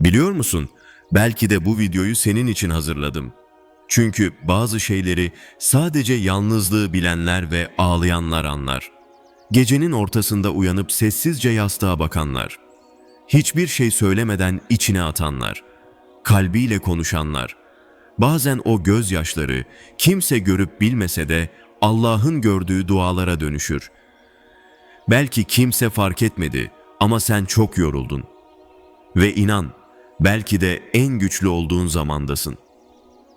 Biliyor musun? Belki de bu videoyu senin için hazırladım. Çünkü bazı şeyleri sadece yalnızlığı bilenler ve ağlayanlar anlar. Gecenin ortasında uyanıp sessizce yastığa bakanlar. Hiçbir şey söylemeden içine atanlar. Kalbiyle konuşanlar. Bazen o gözyaşları kimse görüp bilmese de Allah'ın gördüğü dualara dönüşür. Belki kimse fark etmedi ama sen çok yoruldun. Ve inan, belki de en güçlü olduğun zamandasın.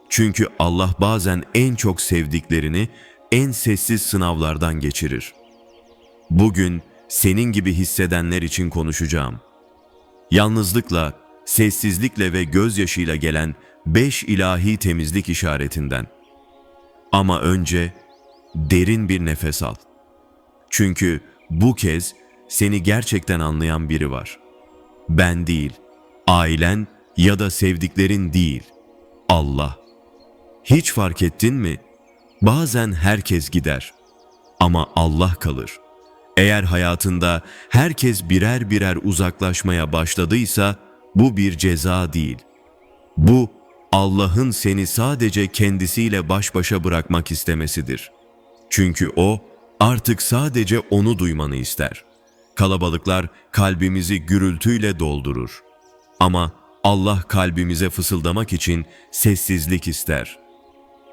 Çünkü Allah bazen en çok sevdiklerini en sessiz sınavlardan geçirir. Bugün senin gibi hissedenler için konuşacağım. Yalnızlıkla, sessizlikle ve gözyaşıyla gelen beş ilahi temizlik işaretinden. Ama önce derin bir nefes al. Çünkü bu kez seni gerçekten anlayan biri var. Ben değil, ailen ya da sevdiklerin değil, Allah. Hiç fark ettin mi? Bazen herkes gider ama Allah kalır. Eğer hayatında herkes birer birer uzaklaşmaya başladıysa bu bir ceza değil. Bu Allah'ın seni sadece kendisiyle baş başa bırakmak istemesidir. Çünkü o artık sadece onu duymanı ister. Kalabalıklar kalbimizi gürültüyle doldurur. Ama Allah kalbimize fısıldamak için sessizlik ister.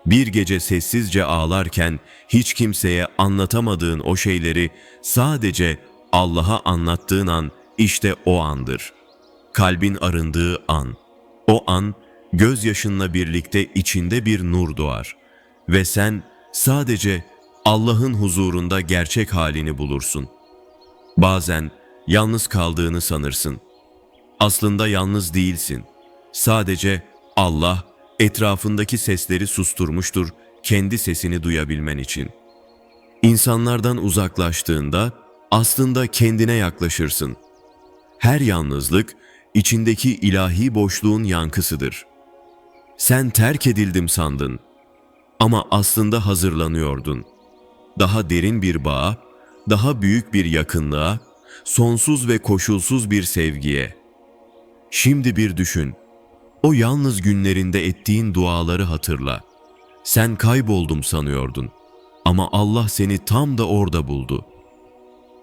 Bir gece sessizce ağlarken hiç kimseye anlatamadığın o şeyleri sadece Allah'a anlattığın an işte o andır. Kalbin arındığı an. O an gözyaşınla birlikte içinde bir nur doğar ve sen sadece Allah'ın huzurunda gerçek halini bulursun. Bazen yalnız kaldığını sanırsın. Aslında yalnız değilsin. Sadece Allah etrafındaki sesleri susturmuştur kendi sesini duyabilmen için. İnsanlardan uzaklaştığında aslında kendine yaklaşırsın. Her yalnızlık içindeki ilahi boşluğun yankısıdır. Sen terk edildim sandın ama aslında hazırlanıyordun. Daha derin bir bağa, daha büyük bir yakınlığa, sonsuz ve koşulsuz bir sevgiye. Şimdi bir düşün. O yalnız günlerinde ettiğin duaları hatırla. Sen kayboldum sanıyordun ama Allah seni tam da orada buldu.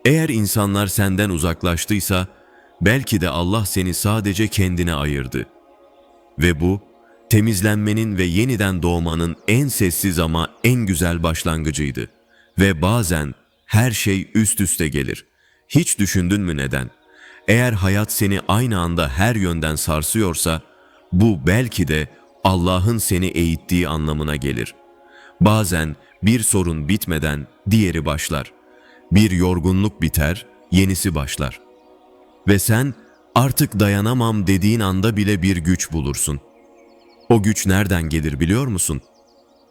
Eğer insanlar senden uzaklaştıysa belki de Allah seni sadece kendine ayırdı. Ve bu temizlenmenin ve yeniden doğmanın en sessiz ama en güzel başlangıcıydı. Ve bazen her şey üst üste gelir. Hiç düşündün mü neden? Eğer hayat seni aynı anda her yönden sarsıyorsa, bu belki de Allah'ın seni eğittiği anlamına gelir. Bazen bir sorun bitmeden diğeri başlar. Bir yorgunluk biter, yenisi başlar. Ve sen artık dayanamam dediğin anda bile bir güç bulursun. O güç nereden gelir biliyor musun?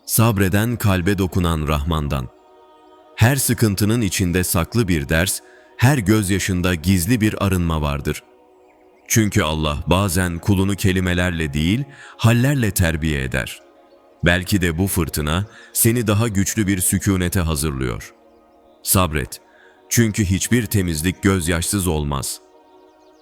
Sabreden kalbe dokunan Rahman'dan. Her sıkıntının içinde saklı bir ders, her gözyaşında gizli bir arınma vardır. Çünkü Allah bazen kulunu kelimelerle değil, hallerle terbiye eder. Belki de bu fırtına seni daha güçlü bir sükunete hazırlıyor. Sabret. Çünkü hiçbir temizlik gözyaşsız olmaz.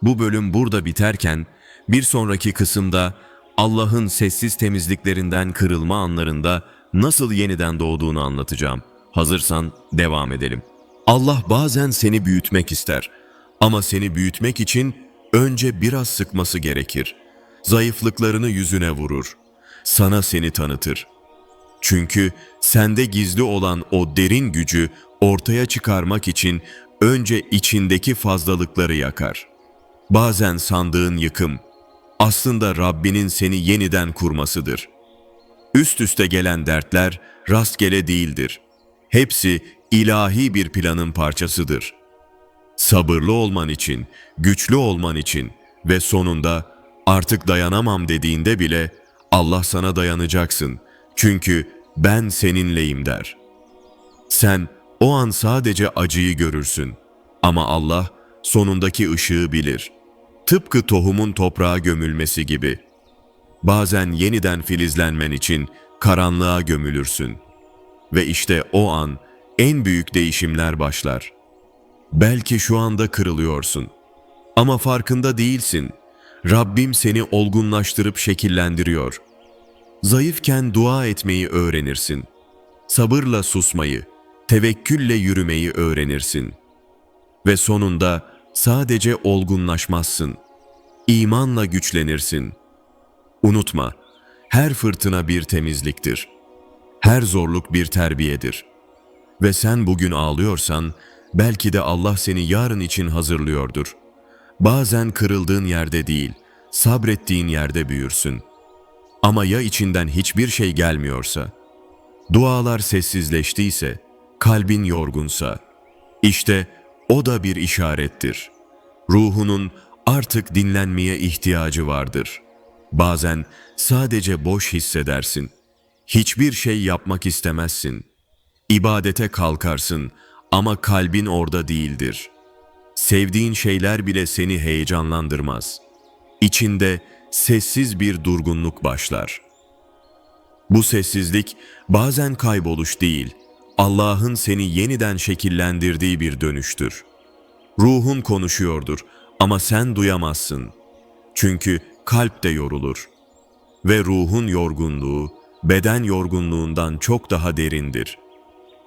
Bu bölüm burada biterken bir sonraki kısımda Allah'ın sessiz temizliklerinden kırılma anlarında nasıl yeniden doğduğunu anlatacağım. Hazırsan devam edelim. Allah bazen seni büyütmek ister ama seni büyütmek için önce biraz sıkması gerekir. Zayıflıklarını yüzüne vurur. Sana seni tanıtır. Çünkü sende gizli olan o derin gücü ortaya çıkarmak için önce içindeki fazlalıkları yakar. Bazen sandığın yıkım aslında Rabbinin seni yeniden kurmasıdır. Üst üste gelen dertler rastgele değildir. Hepsi ilahi bir planın parçasıdır. Sabırlı olman için, güçlü olman için ve sonunda artık dayanamam dediğinde bile Allah sana dayanacaksın. Çünkü ben seninleyim der. Sen o an sadece acıyı görürsün ama Allah sonundaki ışığı bilir. Tıpkı tohumun toprağa gömülmesi gibi. Bazen yeniden filizlenmen için karanlığa gömülürsün. Ve işte o an en büyük değişimler başlar. Belki şu anda kırılıyorsun. Ama farkında değilsin. Rabbim seni olgunlaştırıp şekillendiriyor. Zayıfken dua etmeyi öğrenirsin. Sabırla susmayı, tevekkülle yürümeyi öğrenirsin. Ve sonunda sadece olgunlaşmazsın. İmanla güçlenirsin. Unutma, her fırtına bir temizliktir. Her zorluk bir terbiyedir. Ve sen bugün ağlıyorsan, belki de Allah seni yarın için hazırlıyordur. Bazen kırıldığın yerde değil, sabrettiğin yerde büyürsün. Ama ya içinden hiçbir şey gelmiyorsa, dualar sessizleştiyse, kalbin yorgunsa, işte o da bir işarettir. Ruhunun artık dinlenmeye ihtiyacı vardır. Bazen sadece boş hissedersin. Hiçbir şey yapmak istemezsin. İbadete kalkarsın ama kalbin orada değildir. Sevdiğin şeyler bile seni heyecanlandırmaz. İçinde sessiz bir durgunluk başlar. Bu sessizlik bazen kayboluş değil, Allah'ın seni yeniden şekillendirdiği bir dönüştür. Ruhun konuşuyordur ama sen duyamazsın. Çünkü kalp de yorulur. Ve ruhun yorgunluğu, beden yorgunluğundan çok daha derindir.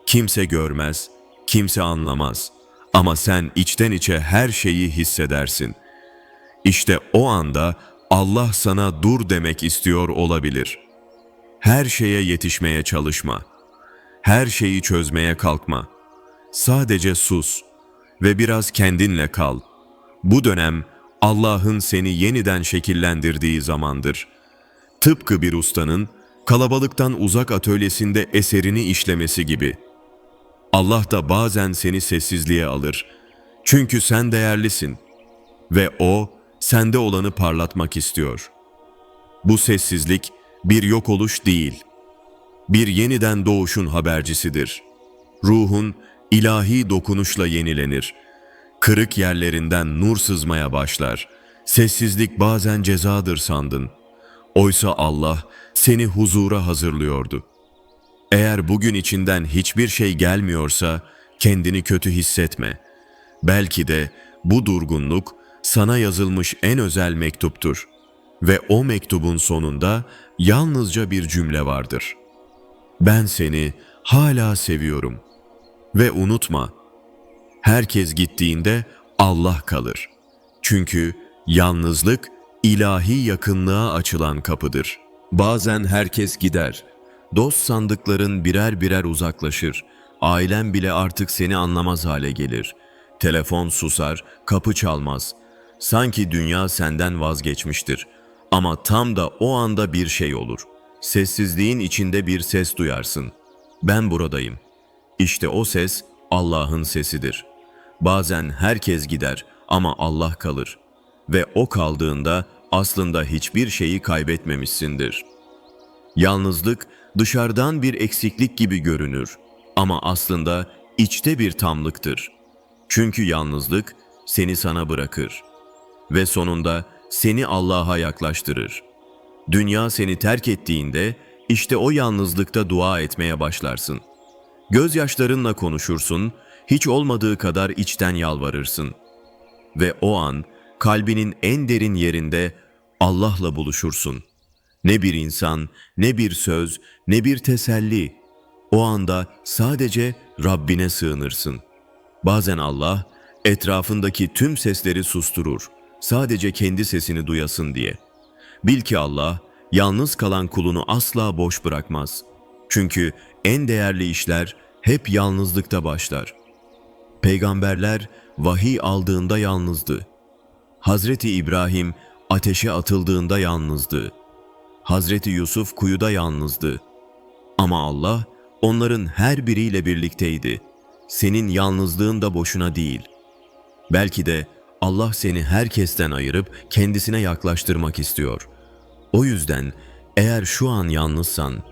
Kimse görmez, kimse anlamaz ama sen içten içe her şeyi hissedersin. İşte o anda Allah sana dur demek istiyor olabilir. Her şeye yetişmeye çalışma. Her şeyi çözmeye kalkma. Sadece sus ve biraz kendinle kal. Bu dönem Allah'ın seni yeniden şekillendirdiği zamandır. Tıpkı bir ustanın kalabalıktan uzak atölyesinde eserini işlemesi gibi. Allah da bazen seni sessizliğe alır. Çünkü sen değerlisin ve O sende olanı parlatmak istiyor. Bu sessizlik bir yok oluş değil, bir yeniden doğuşun habercisidir. Ruhun ilahi dokunuşla yenilenir. Kırık yerlerinden nur sızmaya başlar. Sessizlik bazen cezadır sandın. Oysa Allah seni huzura hazırlıyordu. Eğer bugün içinden hiçbir şey gelmiyorsa kendini kötü hissetme. Belki de bu durgunluk sana yazılmış en özel mektuptur ve o mektubun sonunda yalnızca bir cümle vardır. Ben seni hala seviyorum ve unutma, herkes gittiğinde Allah kalır. Çünkü yalnızlık ilahi yakınlığa açılan kapıdır. Bazen herkes gider. Dost sandıkların birer birer uzaklaşır. Ailen bile artık seni anlamaz hale gelir. Telefon susar, kapı çalmaz. Sanki dünya senden vazgeçmiştir. Ama tam da o anda bir şey olur. Sessizliğin içinde bir ses duyarsın. Ben buradayım. İşte o ses Allah'ın sesidir. Bazen herkes gider ama Allah kalır ve o kaldığında aslında hiçbir şeyi kaybetmemişsindir. Yalnızlık dışarıdan bir eksiklik gibi görünür ama aslında içte bir tamlıktır. Çünkü yalnızlık seni sana bırakır ve sonunda seni Allah'a yaklaştırır. Dünya seni terk ettiğinde işte o yalnızlıkta dua etmeye başlarsın. Gözyaşlarınla konuşursun, hiç olmadığı kadar içten yalvarırsın. Ve o an kalbinin en derin yerinde Allah'la buluşursun. Ne bir insan, ne bir söz, ne bir teselli. O anda sadece Rabbine sığınırsın. Bazen Allah etrafındaki tüm sesleri susturur. Sadece kendi sesini duyasın diye. Bil ki Allah yalnız kalan kulunu asla boş bırakmaz. Çünkü en değerli işler hep yalnızlıkta başlar. Peygamberler vahiy aldığında yalnızdı. Hazreti İbrahim ateşe atıldığında yalnızdı. Hazreti Yusuf kuyuda yalnızdı. Ama Allah onların her biriyle birlikteydi. Senin yalnızlığın da boşuna değil. Belki de Allah seni herkesten ayırıp kendisine yaklaştırmak istiyor. O yüzden eğer şu an yalnızsan,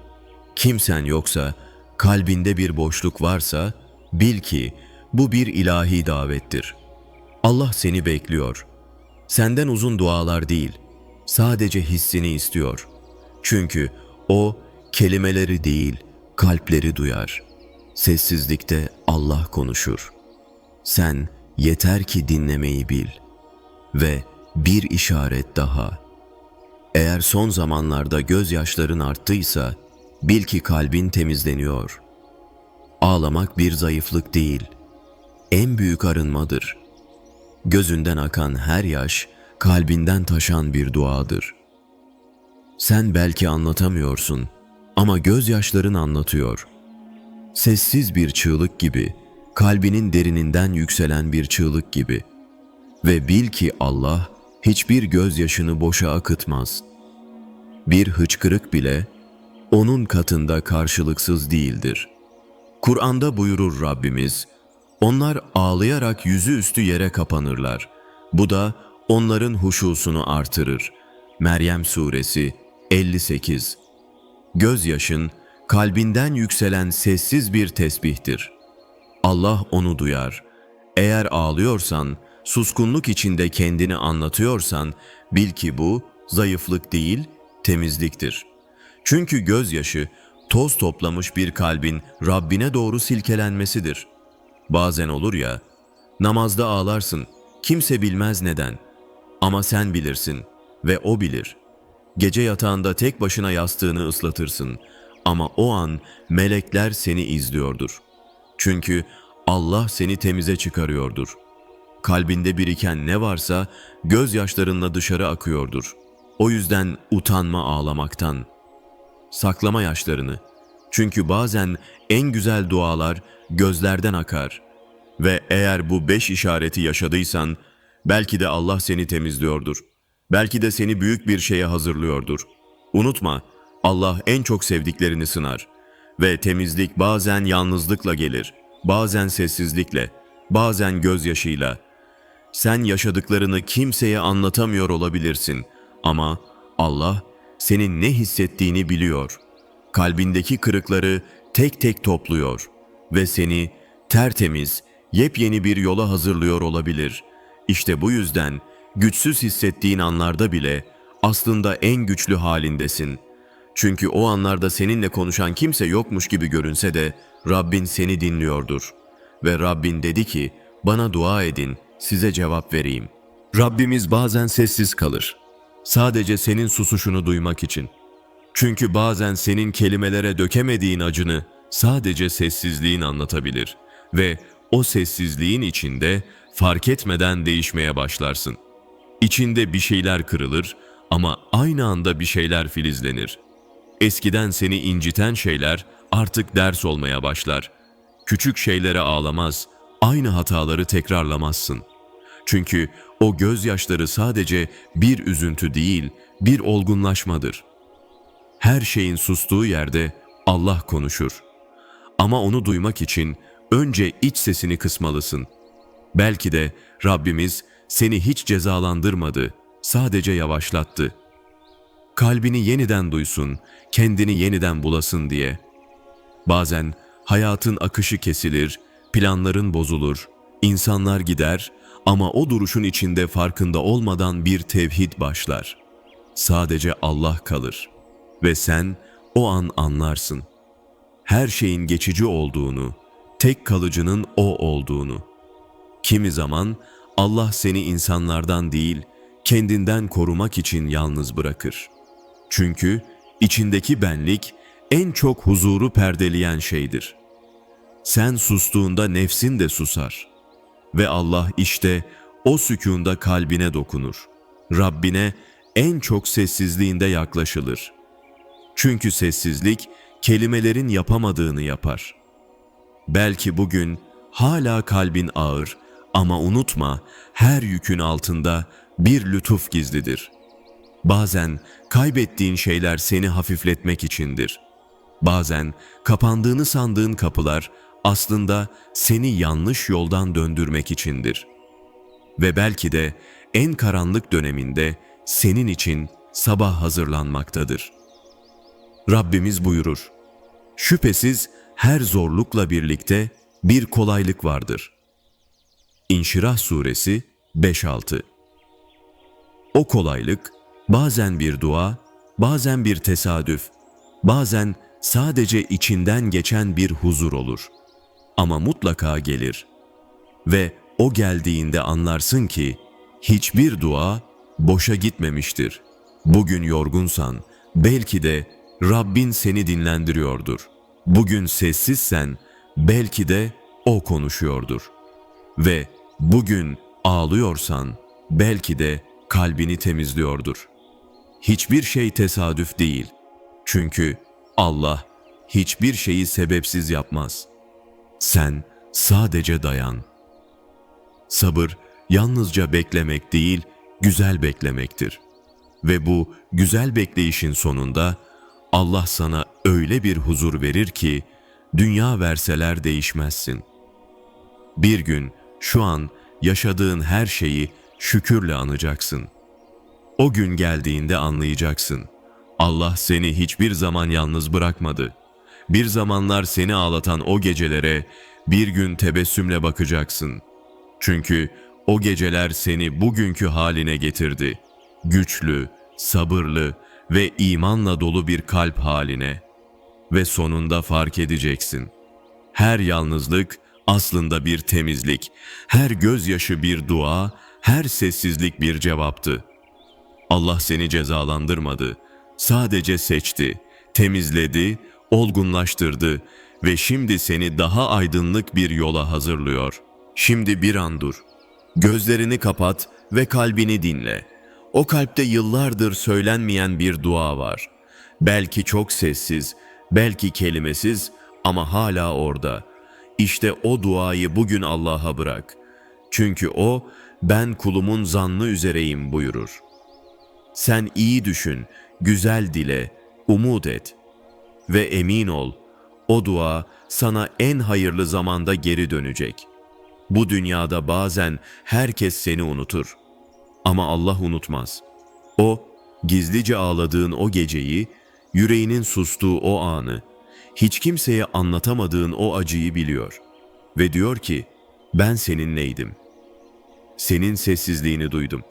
kimsen yoksa, kalbinde bir boşluk varsa, bil ki bu bir ilahi davettir. Allah seni bekliyor. Senden uzun dualar değil, sadece hissini istiyor. Çünkü O kelimeleri değil, kalpleri duyar. Sessizlikte Allah konuşur. Sen yeter ki dinlemeyi bil ve bir işaret daha. Eğer son zamanlarda gözyaşların arttıysa, bil ki kalbin temizleniyor. Ağlamak bir zayıflık değil, en büyük arınmadır. Gözünden akan her yaş, kalbinden taşan bir duadır. Sen belki anlatamıyorsun ama gözyaşların anlatıyor. Sessiz bir çığlık gibi, kalbinin derininden yükselen bir çığlık gibi. Ve bil ki Allah hiçbir gözyaşını boşa akıtmaz. Bir hıçkırık bile onun katında karşılıksız değildir. Kur'an'da buyurur Rabbimiz, onlar ağlayarak yüzü üstü yere kapanırlar. Bu da onların huşusunu artırır. Meryem Suresi 58 Gözyaşın, kalbinden yükselen sessiz bir tesbihtir. Allah onu duyar. Eğer ağlıyorsan, suskunluk içinde kendini anlatıyorsan, bil ki bu zayıflık değil, temizliktir. Çünkü gözyaşı, toz toplamış bir kalbin Rabbine doğru silkelenmesidir. Bazen olur ya, namazda ağlarsın, kimse bilmez neden. Ama sen bilirsin ve o bilir. Gece yatağında tek başına yastığını ıslatırsın ama o an melekler seni izliyordur. Çünkü Allah seni temize çıkarıyordur. Kalbinde biriken ne varsa gözyaşlarınla dışarı akıyordur. O yüzden utanma ağlamaktan. Saklama yaşlarını. Çünkü bazen en güzel dualar gözlerden akar. Ve eğer bu beş işareti yaşadıysan, belki de Allah seni temizliyordur. Belki de seni büyük bir şeye hazırlıyordur. Unutma, Allah en çok sevdiklerini sınar. Ve temizlik bazen yalnızlıkla gelir, bazen sessizlikle, bazen gözyaşıyla. Sen yaşadıklarını kimseye anlatamıyor olabilirsin ama Allah senin ne hissettiğini biliyor. Kalbindeki kırıkları tek tek topluyor ve seni tertemiz, yepyeni bir yola hazırlıyor olabilir. İşte bu yüzden güçsüz hissettiğin anlarda bile aslında en güçlü halindesin. Çünkü o anlarda seninle konuşan kimse yokmuş gibi görünse de Rabbin seni dinliyordur. Ve Rabbin dedi ki, bana dua edin, size cevap vereyim. Rabbimiz bazen sessiz kalır. Sadece senin susuşunu duymak için. Çünkü bazen senin kelimelere dökemediğin acını sadece sessizliğin anlatabilir ve o sessizliğin içinde fark etmeden değişmeye başlarsın. İçinde bir şeyler kırılır ama aynı anda bir şeyler filizlenir. Eskiden seni inciten şeyler artık ders olmaya başlar. Küçük şeylere ağlamaz, aynı hataları tekrarlamazsın. Çünkü o gözyaşları sadece bir üzüntü değil, bir olgunlaşmadır. Her şeyin sustuğu yerde Allah konuşur. Ama onu duymak için önce iç sesini kısmalısın. Belki de Rabbimiz seni hiç cezalandırmadı, sadece yavaşlattı. Kalbini yeniden duysun, kendini yeniden bulasın diye. Bazen hayatın akışı kesilir, planların bozulur, insanlar gider ama o duruşun içinde farkında olmadan bir tevhid başlar. Sadece Allah kalır ve sen o an anlarsın. Her şeyin geçici olduğunu, tek kalıcının o olduğunu. Kimi zaman Allah seni insanlardan değil, kendinden korumak için yalnız bırakır. Çünkü içindeki benlik en çok huzuru perdeleyen şeydir. Sen sustuğunda nefsin de susar. Ve Allah işte o sükunda kalbine dokunur. Rabbine en çok sessizliğinde yaklaşılır. Çünkü sessizlik kelimelerin yapamadığını yapar. Belki bugün hala kalbin ağır ama unutma her yükün altında bir lütuf gizlidir. Bazen kaybettiğin şeyler seni hafifletmek içindir. Bazen kapandığını sandığın kapılar aslında seni yanlış yoldan döndürmek içindir. Ve belki de en karanlık döneminde senin için sabah hazırlanmaktadır. Rabbimiz buyurur, Şüphesiz her zorlukla birlikte bir kolaylık vardır. İnşirah Suresi 5-6 O kolaylık bazen bir dua, bazen bir tesadüf, bazen sadece içinden geçen bir huzur olur. Ama mutlaka gelir. Ve o geldiğinde anlarsın ki hiçbir dua boşa gitmemiştir. Bugün yorgunsan, belki de Rabbin seni dinlendiriyordur. Bugün sessizsen, belki de O konuşuyordur. Ve bugün ağlıyorsan, belki de kalbini temizliyordur. Hiçbir şey tesadüf değil. Çünkü Allah hiçbir şeyi sebepsiz yapmaz. Sen sadece dayan. Sabır yalnızca beklemek değil, güzel beklemektir. Ve bu güzel bekleyişin sonunda Allah sana öyle bir huzur verir ki dünya verseler değişmezsin. Bir gün şu an yaşadığın her şeyi şükürle anacaksın. O gün geldiğinde anlayacaksın. Allah seni hiçbir zaman yalnız bırakmadı. Bir zamanlar seni ağlatan o gecelere bir gün tebessümle bakacaksın. Çünkü o geceler seni bugünkü haline getirdi. Güçlü, sabırlı ve imanla dolu bir kalp haline. Ve sonunda fark edeceksin. Her yalnızlık aslında bir temizlik, her gözyaşı bir dua, her sessizlik bir cevaptı. Allah seni cezalandırmadı. Sadece seçti, temizledi, olgunlaştırdı ve şimdi seni daha aydınlık bir yola hazırlıyor. Şimdi bir an dur. Gözlerini kapat ve kalbini dinle. O kalpte yıllardır söylenmeyen bir dua var. Belki çok sessiz, belki kelimesiz ama hala orada. İşte o duayı bugün Allah'a bırak. Çünkü o ben kulumun zannı üzereyim buyurur. Sen iyi düşün, güzel dile, umut et ve emin ol, o dua sana en hayırlı zamanda geri dönecek. Bu dünyada bazen herkes seni unutur ama Allah unutmaz. O, gizlice ağladığın o geceyi, yüreğinin sustuğu o anı, hiç kimseye anlatamadığın o acıyı biliyor ve diyor ki, ben seninleydim. Senin sessizliğini duydum.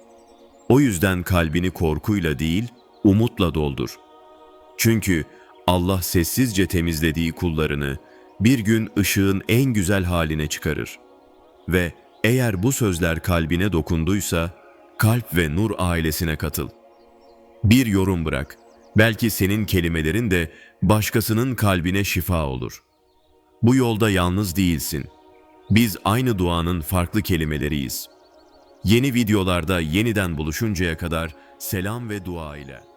O yüzden kalbini korkuyla değil, umutla doldur. Çünkü Allah sessizce temizlediği kullarını bir gün ışığın en güzel haline çıkarır. Ve eğer bu sözler kalbine dokunduysa, Kalp ve Nur ailesine katıl. Bir yorum bırak. Belki senin kelimelerin de başkasının kalbine şifa olur. Bu yolda yalnız değilsin. Biz aynı duanın farklı kelimeleriyiz. Yeni videolarda yeniden buluşuncaya kadar selam ve dua ile.